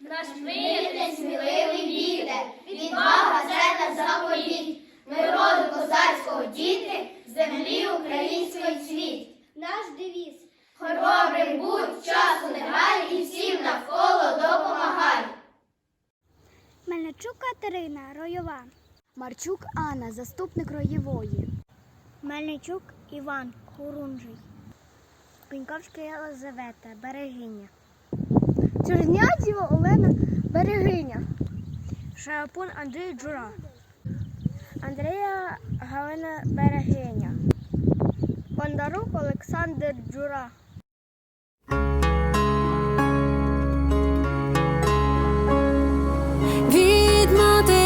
наш мир сміливий вітер, відвага це наш заповіт. Ми роду козацького діти, землі української світ. Наш девіз. Хоробрим будь, часу не гай і всім навколо допомагай. Мельничук Катерина, Ройова. Марчук Анна, заступник роєвої. Мельничук Іван, Хорунжий. Пеньковська Єлизавета, берегиня. Чернядіва Олена Берегиня. Шарапун Андрій Джура. Андрія Галина Берегиня. Бондарук Олександр Джура. Від мати